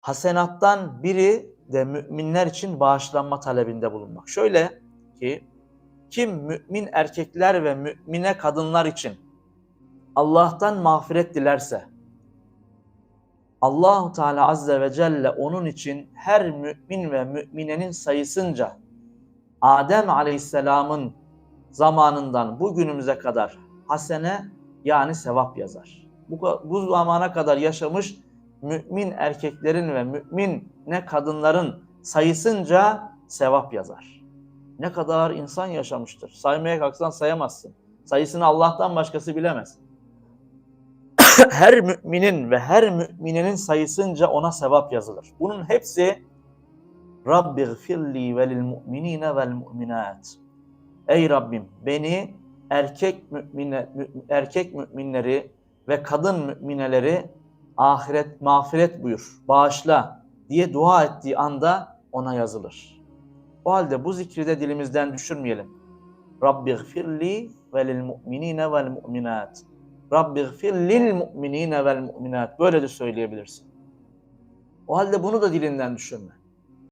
Hasenattan biri de müminler için bağışlanma talebinde bulunmak. Şöyle ki kim mümin erkekler ve mümine kadınlar için Allah'tan mağfiret dilerse Allahu Teala azze ve celle onun için her mümin ve müminenin sayısınca Adem Aleyhisselam'ın zamanından bugünümüze kadar hasene yani sevap yazar. Bu, bu zamana kadar yaşamış mümin erkeklerin ve mümin ne kadınların sayısınca sevap yazar. Ne kadar insan yaşamıştır. Saymaya kalksan sayamazsın. Sayısını Allah'tan başkası bilemez. her müminin ve her müminenin sayısınca ona sevap yazılır. Bunun hepsi Rabbi gfirli ve lil mu'minine vel mu'minat. Ey Rabbim beni erkek mümine, erkek müminleri ve kadın mümineleri ahiret mağfiret buyur, bağışla diye dua ettiği anda ona yazılır. O halde bu zikri de dilimizden düşürmeyelim. Rabbi gfirli ve lil mu'minine vel mu'minat. Rabbi gfir lil mu'minine vel mu'minat. Böyle de söyleyebilirsin. O halde bunu da dilinden düşürme.